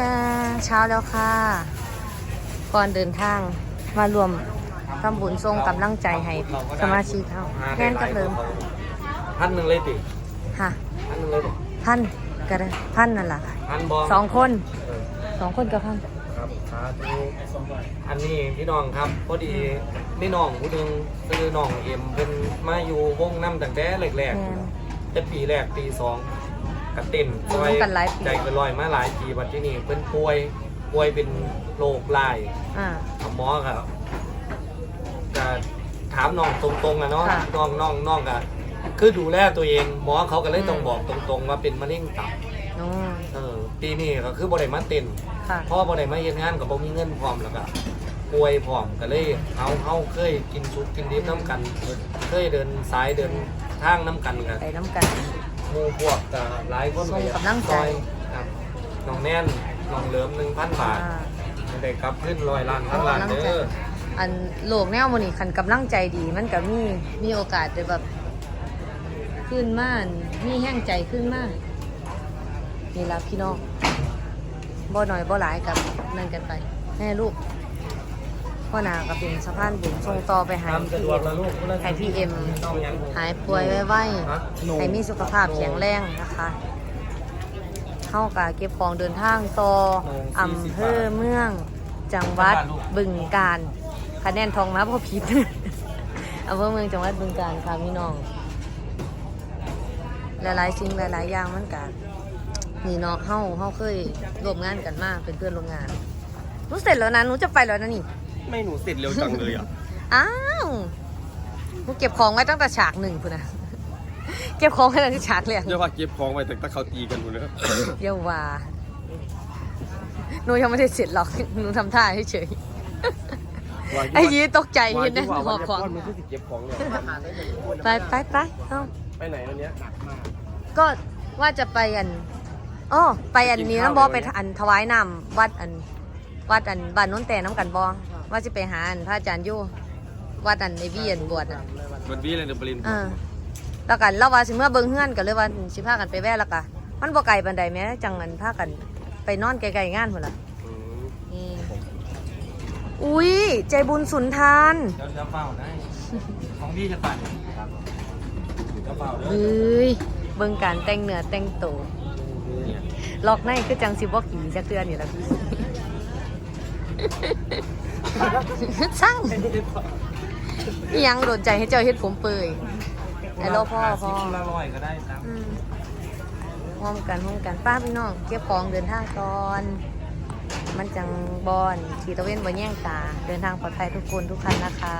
ดาเช้าแล้วค่ะ ก่อนเดินทางมารวมทำบุญทรงกำลังใจให้สมาชิกเขาแน่นกับเดิมพันหนึ่งเลยติค่ะพันหนึ่งเลยติพันก็ได้พันนั่นแหละค่ะพันบอสองคนเออสองคนกับพันครับสาธุอันนี้พี่น้องครับพอดีพี่น้องผู้หนึงคือน้องเอ็มเป็นมาอยู่วงน้ำตั้งแต่แรกแม่นๆแต่ปีแรกปีสอง กับเต้นอยู่ร่วมกันหลายปี ใจเกันลอยมาหลายปีวันที่นี่เป็นป่วยป่วยเป็นโรคลายอ่า หมอครับจะถามน้องตรงๆนะเนาะค่ะน้องน้องน้องก็คือดูแลตัวเอง หมอเขาก็เลยอืมต้องบอกตรงๆ ว่าเป็นมะเร็งตับอืมเออปีนี้ก็คือบ่ได้มาเต้น ค่ะ พ่อบ่ได้มาเฮ็ดงานก็บ่มีเงินพร้อมแล้วก็ป่วยพร้อมก็เลยเอาเฮาเคยกินซุปกินดิบน้ำกัน เคยเดินสายเดินทางน้ำกันกันไปน้ำกันห มู่พวกก็หลายคนส่งกำลังใจ ซอยครับน้องแน่นน้องเหลิม1,000บาทอ่า ได้กลับขึ้นร้อยล้านพันล้านเด้ออันโลกแนวมันนี่คันกำลังใจดี มันก็มีมีโอกาสได้แบบขึ้นมาอันมีแห้งใจขึ้นมากนี่ละพี่น้องบ่หน่อยบ่หลายกับนั่นกันไปแม่ลูก พ่อนาก็เป็นสะพานบุญส่งต่อไปหาทำสะพี่ดวเอ็กมแล้วลูกให้พี่เอ็มน้องยังหายป่วยไวฮะๆให้มีสุขภาพแข็งแรงนะคะเข้ากะเก็บของเดินทางต่ออำเภอเมือง จังหวัดบึงกาฬคะแนนทองมาพอผิดอำเภอเมืองจังหวัดบึงกาฬค่ะพี่น้อง หลายๆสิ่งหลายๆอย่างมันกันนี่เนาะเฮาเฮาเคยร่วมงานกันมาเป็นเพื่อนร่วมงานหนูเสร็จแล้วนะหนูจะไปแล้วนะนี่ ไม่หนูเสร็จเร็วจังเลยอะ อ้าวหนูเก็บของไว้ตั้งแต่ฉากหนึ่งคุณนะเก็บของไว้ตั้งแต่ฉากแรกเรียกว่าเก็บของไว้แต่ตะเขาตีกันหมดเลยเยี่ยว่าหนูยังไม่ได้เสร็จหรอกหนูทำท่าเฉยๆไอ้ยีตกใจว่าเห็นไหมที่ว่าหวัอนบนี้ของก้อนมันคือสิเก็บของเนี่ยไปไปไปเอ้าไปไหนวันเนี้ยก็ว่าจะไปอันอ๋อไปอันนี้น้ำบอไปอันถวายน้ำวัดอันวัดอันบ้านโน้นแต่น้ำกันบอ ว่าจะไปหาอันพระอาจารย์อยู่วัดอันในวีอันบวชอะวันวีเลยเดบรินอ่าแล้วกันเราว่าสิเมื่อเบิ่งเฮือนกันเลยว่าสิพากันไปแว่แล้วกะมันบ่ไกลปานใดแม้จังอันพากันไปนอนไกลๆงานพุ่นล่ะนี่อุ้ยใจบุญสุนทานเดี๋ยวจะเฝ้าได้ของพี่จะปั่นครับจะเฝ้าเด้อเฮ้ยเบิ่งการแต่งเนื้อแต่งตัวล็อกในคือจังสิบ่ขี่จักเทื่อนี่ล่ะพี่ ช่างอิหยังโดนใจให้เจ้าเฮ็ดผมเปื่อยไอ้โลพ่อพ่อสิบละร้อยก็ได้ครับอืมร่วมกันร่วมกันป้าพี่น้องเก็บของเดินทางก่อน มันจังบอนขี่ตะเวนบนแย่งตา เดินทางปลอดภัยทุกคนทุกคันนะคะ